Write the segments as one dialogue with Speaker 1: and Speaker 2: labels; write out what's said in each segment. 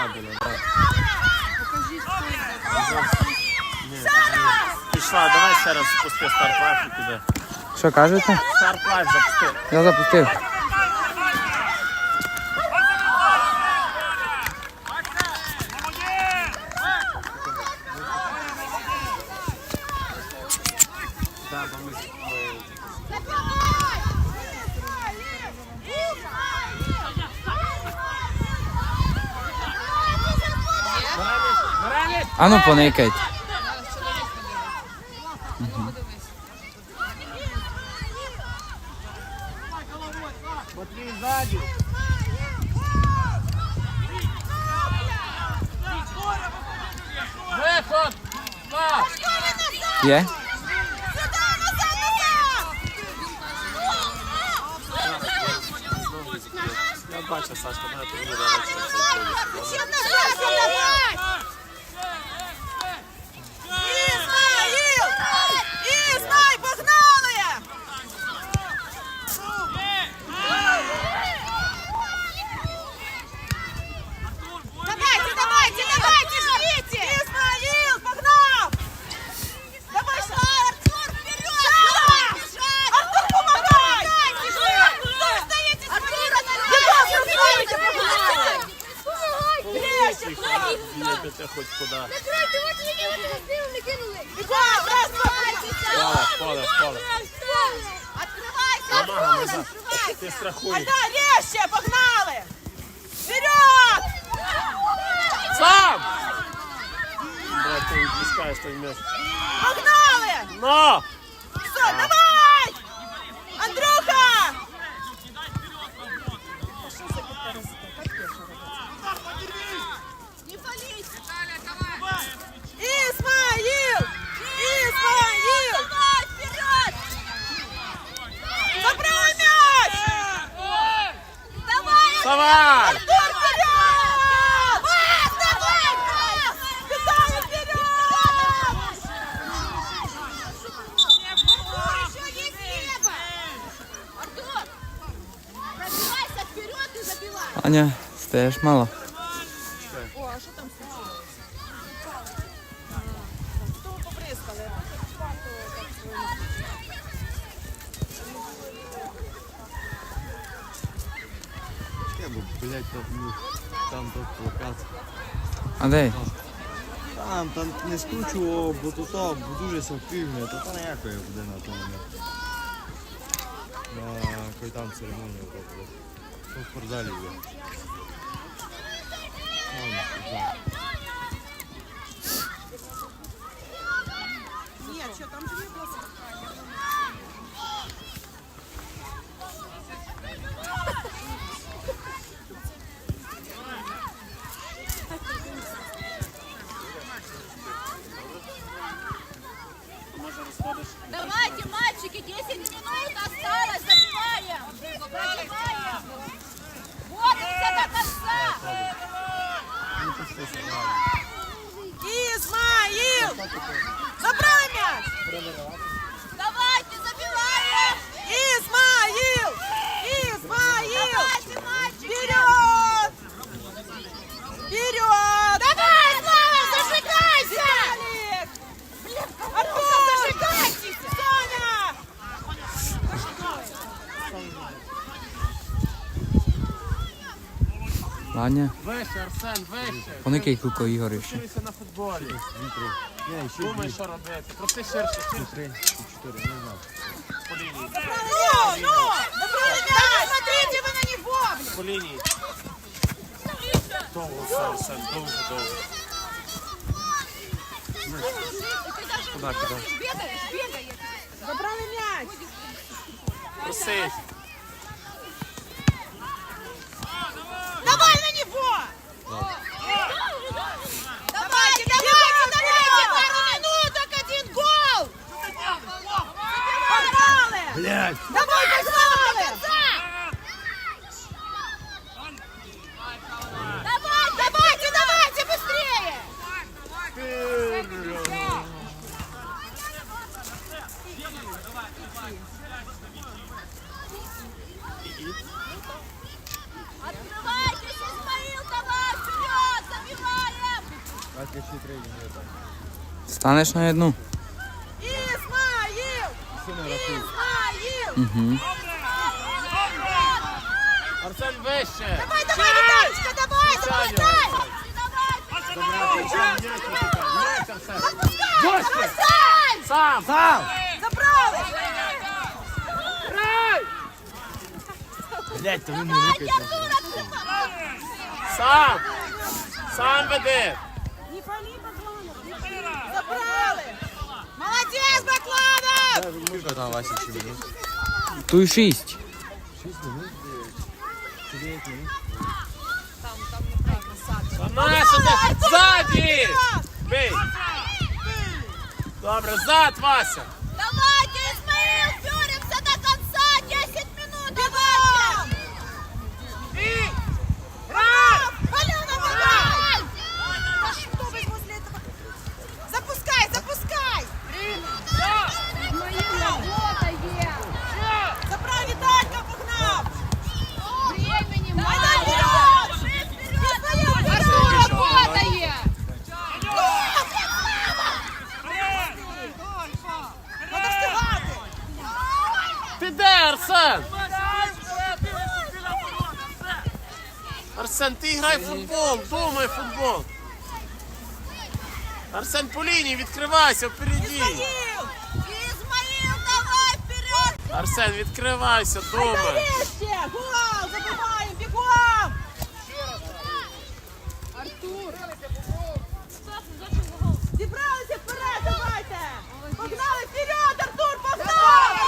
Speaker 1: Кабеля, так. Пішла, давай ще раз запусти старт лайф і піде.
Speaker 2: Що кажете?
Speaker 1: Старт лайф запусти.
Speaker 2: Я запустив.
Speaker 1: Да, бо ми- ми- Баранець!
Speaker 2: А ну поникайте.
Speaker 1: Пас!
Speaker 2: Є?
Speaker 1: Я бачу, Сашка, мене тут буде речі.
Speaker 3: Ізмаїл! Ізмай, погнали! Давайте, давайте, давайте, жмите! Исмаил, погнал! Давай, Артур, вперед! Артур, помогай! Артур, стоите, смотрите!
Speaker 1: Б'єте хоч куди.
Speaker 4: Закройте, вот видите, вот это сделали, накинули.
Speaker 3: Бегом, раз, два,
Speaker 1: Поле, поле, поле.
Speaker 3: Открывайся,
Speaker 1: Помага,
Speaker 3: Артур,
Speaker 1: назад.
Speaker 3: открывайся!
Speaker 1: Ти страхуй.
Speaker 3: Отдай, резче, погнали! Вперед!
Speaker 1: Сам! Брат, ти відпускаєш той м'яч.
Speaker 3: Погнали!
Speaker 1: Но!
Speaker 2: Аня, стаєш мало.
Speaker 5: Я б, блядь, там, ну, там тот плакат.
Speaker 2: А де?
Speaker 5: Там, там не скручував, бо то бо дуже савпівне, то та ніякої буде на тому. На кой там церемонію тобто. В спортзалі є. Ну,
Speaker 2: Аня,
Speaker 1: Вище, Арсен, вище.
Speaker 2: поникай куко Ігор ще.
Speaker 1: Вчися на футболі. Думай, що робити. Проси ширше, ширше.
Speaker 5: три, чотири, не знаю.
Speaker 1: По лінії.
Speaker 3: Ну, ну! Забрали мяч! Смотрите вы на блин!
Speaker 1: По лінії. Довго Арсен, довго, довго. Куди?
Speaker 4: Бегаешь, бегаешь.
Speaker 3: Забрали мяч!
Speaker 1: Проси.
Speaker 3: На!
Speaker 4: Давайте,
Speaker 3: давайте,
Speaker 4: давайте,
Speaker 3: давайте!
Speaker 4: пару минуток, один гол.
Speaker 3: Погнали!
Speaker 5: Блядь!
Speaker 3: Давай, погнали!
Speaker 4: Давай, давайте, давайте, быстрее. Открывайтесь, Исмаил, давай.
Speaker 5: чи три не так.
Speaker 2: Станеш на одну.
Speaker 3: Исмаил!
Speaker 5: Сильно рахуй.
Speaker 3: Исмаил!
Speaker 2: Угу.
Speaker 1: Арсен вище.
Speaker 3: Давай, давай, Виталичка, давай, давай,
Speaker 1: Саня.
Speaker 3: давай!
Speaker 1: М'яч, Арсен.
Speaker 3: Давай, Сань!
Speaker 1: Сам.
Speaker 5: Сам!
Speaker 3: Забрали!
Speaker 5: Блять, то ви не рухайте.
Speaker 1: Сам. Сам веди.
Speaker 3: Забрали!
Speaker 5: Скільки там Вася чи минут?
Speaker 2: Ту й шість.
Speaker 5: Шість минут? Дев'ять минут?
Speaker 1: Наша де? Ззаді. Бей! Добре, зад, Вася. Арсен, грай в футбол, думай в футбол. Арсен по лінії, відкривайся впереді.
Speaker 3: Ізмаїл,
Speaker 4: Ізмаїл, давай вперед!
Speaker 1: Арсен, відкривайся, думай.
Speaker 3: Гол! Забиваємо! Бігом! Зібралися вперед, давайте! Погнали вперед, Артур, погнали!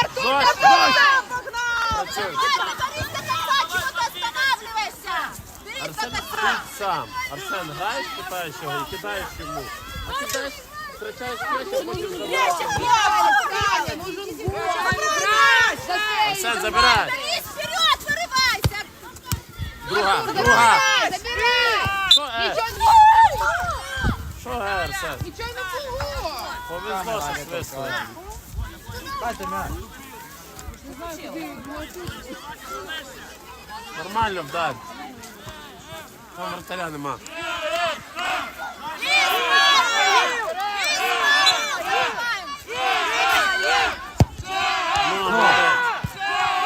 Speaker 3: Артур!
Speaker 1: Зось,
Speaker 3: Артур,
Speaker 1: зось.
Speaker 3: погнал!
Speaker 1: Працюй.
Speaker 4: Давай, борись до конца, чего ты останавливаешься? Бери
Speaker 1: Арсен,
Speaker 4: до конца!
Speaker 1: стоїть сам. Арсен, граєш питаючого і кидаєш йому. А кидаєш, втрачаєш м'яч, а потім забираєш. Арсен, забирай.
Speaker 4: Вперед, вырывайся!
Speaker 1: Друга, друга.
Speaker 4: Забирай!
Speaker 1: Що, е? Що, е, Арсен?
Speaker 4: Ничего ничего!
Speaker 1: Повезло, що свисли.
Speaker 5: Дайте м'яч.
Speaker 1: Нормально вдарь. Там вратаря нема.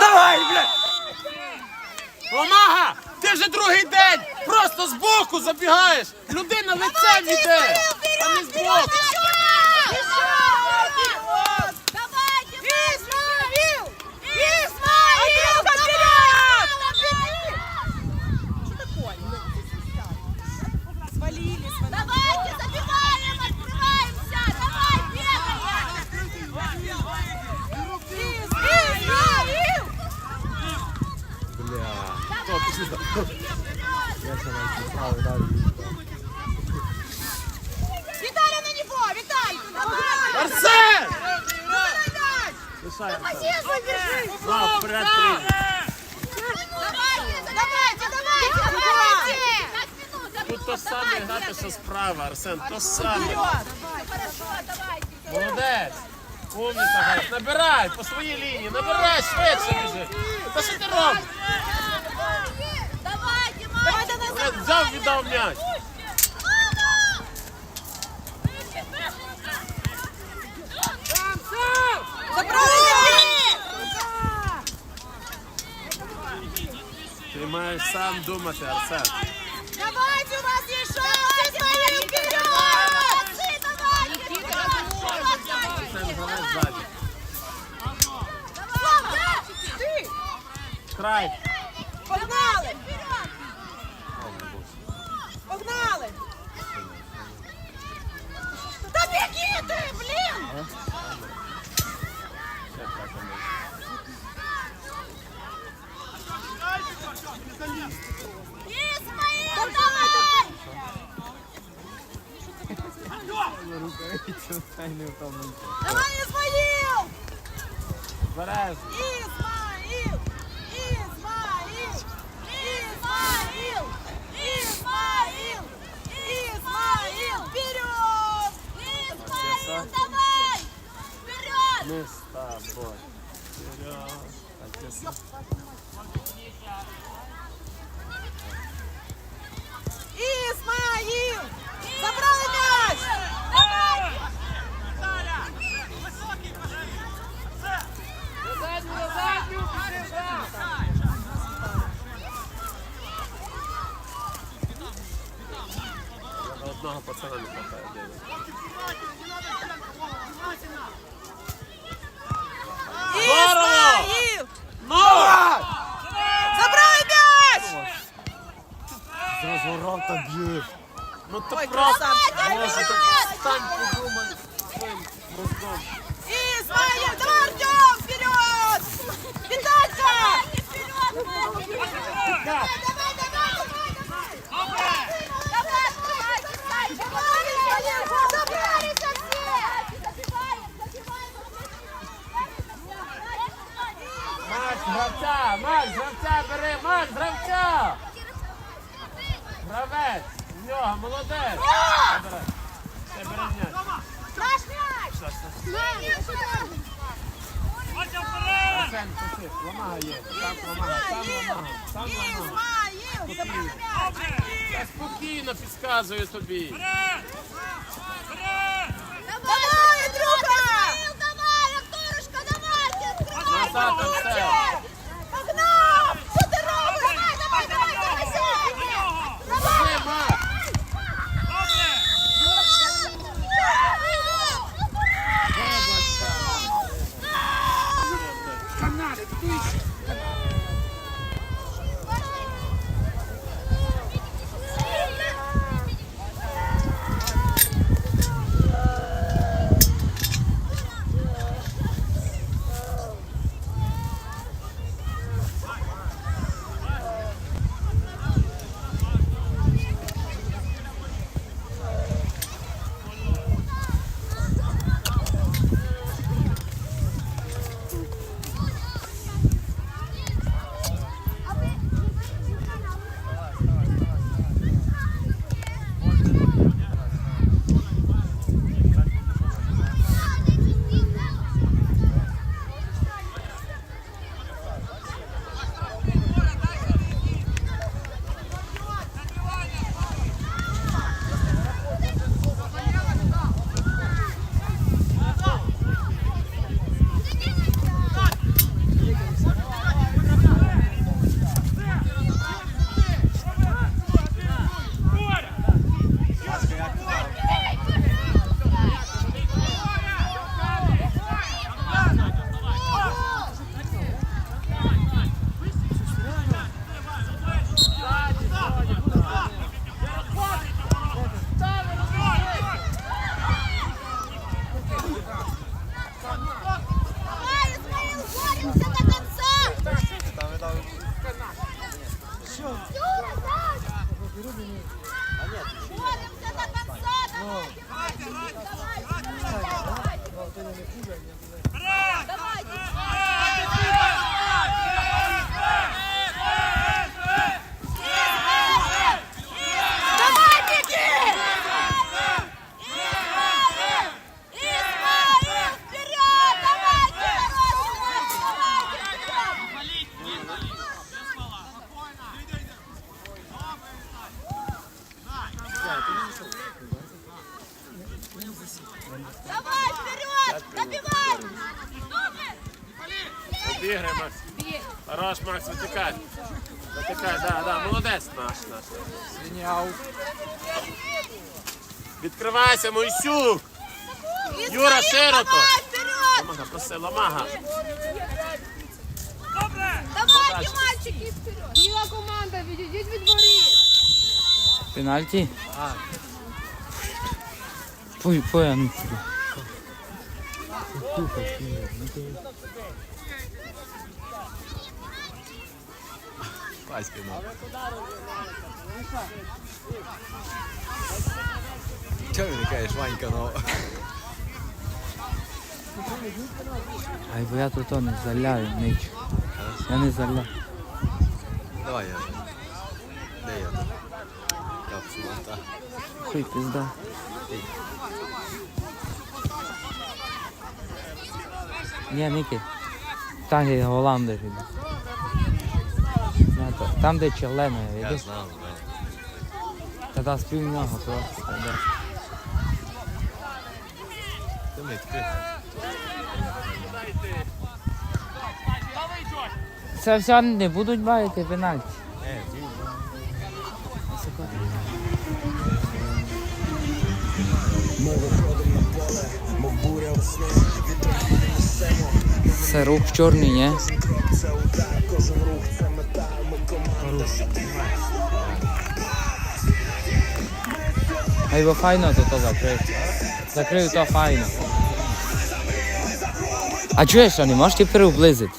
Speaker 5: Давай, блядь!
Speaker 1: Ломага! Ти вже другий день! Просто збоку забігаєш! Людина лицем йде! А не збоку!
Speaker 4: Давайте,
Speaker 3: Исмаил! Исмаил! вперед! Что такое? Свалили, свалили.
Speaker 4: Давайте, забиваем, открываемся! Давай, бегаем!
Speaker 3: Исмаил!
Speaker 5: Бля. Хто, пішли там. Я ще навіть не правий далі.
Speaker 3: Виталя на него! Виталь! Давай!
Speaker 1: Арсен!
Speaker 3: Давай, Виталь!
Speaker 1: Лишай.
Speaker 3: Держи!
Speaker 1: На, вперед прийди.
Speaker 4: Давайте, давайте, давайте, давайте! Пять минут,
Speaker 1: Тут то саме грати, що справа, Арсен, то саме. Молодець! Умніця, Гарик. Набирай по своїй лінії, набирай швидше біжи. Та що ти робиш?
Speaker 4: Давайте,
Speaker 3: Давай до нас!
Speaker 1: Взяв, віддав м'яч. Ти маєш сам думати, Арсен.
Speaker 3: Давайте, у вас есть шанс! Исмаил, вперед!
Speaker 1: Арсен, гравець ззаді.
Speaker 3: Ты!
Speaker 1: Край.
Speaker 3: Погнали! Погнали! Да беги ты, блин!
Speaker 1: Ще так, воно.
Speaker 4: Исмаил, давай!
Speaker 5: Рукавиця, хай не втомиться.
Speaker 3: Давай, Исмаил!
Speaker 1: Бережно.
Speaker 3: Исмаил! Исмаил! Вперед!
Speaker 4: Исмаил, давай! Вперед!
Speaker 1: Мы с тобой. Вперед. Так, одного пацана не хватає. Здорово!
Speaker 3: Исмаил!
Speaker 1: Ну!
Speaker 3: Забрали мяч!
Speaker 5: З розворота б'є.
Speaker 1: Ну ти
Speaker 3: Ой,
Speaker 1: просто
Speaker 3: красавчик!
Speaker 1: може ти стань подумай своїм мозгом.
Speaker 3: Исмаил, давай, Артем, вперед! Виталька!
Speaker 4: Давай,
Speaker 1: Гравця! Макс, гравця бери! Макс, гравця! Гравець! В нього, молодець! Все, бери м'яч.
Speaker 4: Наш мяч!
Speaker 1: Все, все. Арсен, пусти. Ламага є. Там ламага, там ламага, там ламага.
Speaker 3: Исмаил!
Speaker 1: Я спокійно підказую тобі.
Speaker 3: Давай, Андрюха!
Speaker 4: Давай, Артурушка? Давай, давай, давай. Давай,
Speaker 1: Мойсюк! Юра,
Speaker 3: вперед!
Speaker 1: Ламага, проси, ламага.
Speaker 4: Давайте, мальчики, вперед!
Speaker 6: Біла команда, відійдіть від воріт.
Speaker 2: Пенальті? Пуй, пуй, а ну сюди.
Speaker 5: Паська, ну. Чого кажеш, Ванька, ну?
Speaker 2: Ай, бо я тут то не заляю, нич. Я не заляю.
Speaker 5: Давай я. Де я тут? Капсула, та.
Speaker 2: Хуй пизда. Ні, Ники. Там є Голландер Там, де челена,
Speaker 5: Я
Speaker 2: видиш?
Speaker 5: знав, Ваня.
Speaker 2: Та там спів нього просто. та де. Це все не будуть бавити пенальті. Це рух чорний, ні? А його файно то закрив. Закрив то файно. А чуєш, а не можеш тепер облизити?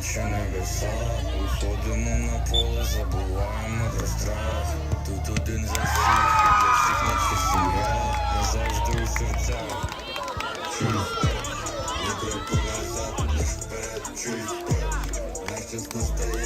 Speaker 7: наче небеса. Уходимо на поле, забуваємо про страх. Тут один за всіх, і для всіх наче сім'я. Назавжди у серцях. Чуй не кроку назад, не вперед, чуй вперед. Наш час настає.